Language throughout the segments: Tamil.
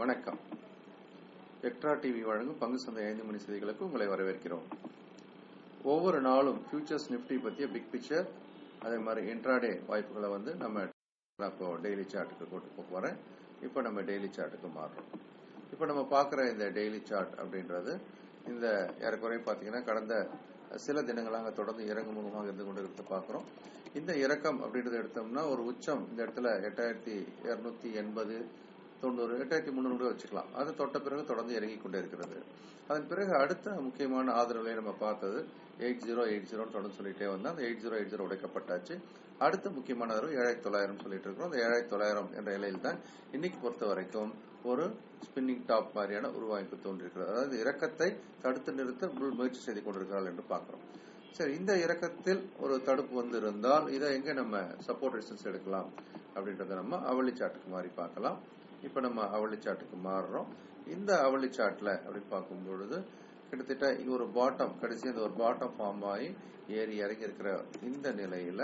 வணக்கம். எக்ட்ரா டிவி வழங்கும் பங்கு சந்தை ஐந்து மணி செய்திகளுக்கு உங்களை வரவேற்கிறோம். ஒவ்வொரு நாளும் ஃபியூச்சர்ஸ் நிப்டி பற்றிய பிக் பிக்சர் அதே மாதிரி இன்ட்ராடே வாய்ப்புகளை வந்து நம்ம இப்போ டெய்லி சார்ட்டுக்கு கொண்டு போகிறேன் இப்போ நம்ம டெய்லி சார்ட்டுக்கு மாறுறோம். இப்போ நம்ம பார்க்குற இந்த டெய்லி சார்ட் அப்படின்றது இந்த ஏறக்குறைய பார்த்தீங்கன்னா கடந்த சில தினங்களாக தொடர்ந்து இறங்கு முகமாக இருந்து கொண்டு பார்க்குறோம். இந்த இறக்கம் அப்படின்றத எடுத்தோம்னா ஒரு உச்சம் இந்த இடத்துல எட்டாயிரத்தி இரநூத்தி எண்பது தொண்ணூறு எட்டாயிரத்தி முந்நூறு கூட வச்சுக்கலாம். அது தொட்ட பிறகு தொடர்ந்து இறங்கி கொண்டே இருக்கிறது. அதன் பிறகு அடுத்த முக்கியமான ஆதரவுகளை நம்ம பார்த்தது எயிட் ஜீரோ எயிட் ஜீரோன்னு தொடர்ந்து சொல்லிட்டே வந்தால் அந்த எயிட் ஜீரோ எயிட் ஜீரோ உடைக்கப்பட்டாச்சு. அடுத்த முக்கியமான அளவு ஏழாயிரத்தி தொள்ளாயிரம் சொல்லிட்டு இருக்கிறோம். அந்த ஏழாயிரத்தி தொள்ளாயிரம் என்ற இலையில் தான் இன்னைக்கு பொறுத்த வரைக்கும் ஒரு ஸ்பின்னிங் டாப் மாதிரியான உருவாய்ப்பு தோன்றிருக்கிறது அதாவது இறக்கத்தை தடுத்து நிறுத்த முயற்சி செய்து கொண்டிருக்கிறார்கள் என்று பார்க்கிறோம். சரி இந்த இறக்கத்தில் ஒரு தடுப்பு வந்து இருந்தால் இதை எங்க நம்ம சப்போர்ட் ரெசிஸ்டன்ஸ் எடுக்கலாம் அப்படின்றத நம்ம அவளி சாட்டுக்கு மாதிரி பார்க்கலாம். இப்ப நம்ம அவளிச்சாட்டுக்கு மாறுறோம். இந்த அவளிச்சாட்டில் அப்படி பார்க்கும் பொழுது கிட்டத்தட்ட ஒரு பாட்டம் கடைசி அந்த ஒரு பாட்டம் ஃபார்ம் ஆகி ஏறி இறங்கி இருக்கிற இந்த நிலையில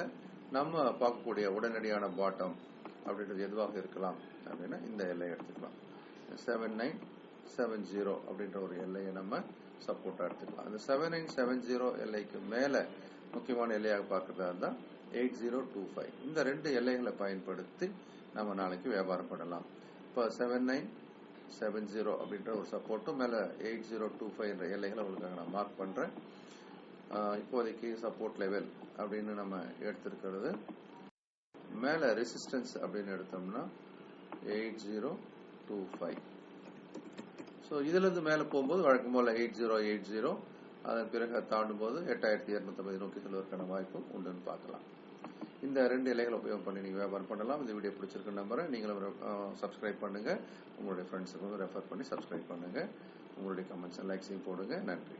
நம்ம பார்க்கக்கூடிய உடனடியான பாட்டம் அப்படின்றது எதுவாக இருக்கலாம் அப்படின்னா இந்த எல்லையை எடுத்துக்கலாம். செவன் நைன் செவன் ஜீரோ அப்படின்ற ஒரு எல்லையை நம்ம சப்போர்ட்டா எடுத்துக்கலாம். அந்த செவன் நைன் செவன் ஜீரோ எல்லைக்கு மேல முக்கியமான எல்லையாக பார்க்கறதா இருந்தா எயிட் ஜீரோ டூ ஃபைவ் இந்த ரெண்டு எல்லைகளை பயன்படுத்தி நம்ம நாளைக்கு வியாபாரம் பண்ணலாம். இப்போ செவன் நைன் செவன் ஜீரோ அப்படின்ற ஒரு சப்போர்ட்டும் மேலே எயிட் ஜீரோ டூ ஃபைவ் என்ற எல்லைகளை உங்களுக்கு நான் மார்க் பண்ணுறேன் இப்போதைக்கு சப்போர்ட் லெவல் அப்படின்னு நம்ம எடுத்திருக்கிறது. மேலே ரெசிஸ்டன்ஸ் அப்படின்னு எடுத்தோம்னா eight zero two five so இதுலேருந்து மேலே போகும்போது வழக்கம் போல் எயிட் ஜீரோ எயிட் ஜீரோ அதன் பிறகு தாண்டும் போது எட்டாயிரத்தி இரநூத்தம்பது நோக்கி செல்வதற்கான வாய்ப்பும் உண்டுன்னு பார்க்கலாம். இந்த ரெண்டு இலைகளை உபயோகம் பண்ணி நீங்கள் வியாபாரம் பண்ணலாம். இந்த வீடியோ பிடிச்சிருக்கு நம்பரை நீங்களும் சப்ஸ்கிரைப் பண்ணுங்கள் உங்களுடைய ஃப்ரெண்ட்ஸுக்கு ரெஃபர் பண்ணி சப்ஸ்கிரைப் பண்ணுங்கள் உங்களுடைய கமெண்ட்ஸ் லைக்ஸையும் போடுங்க. நன்றி.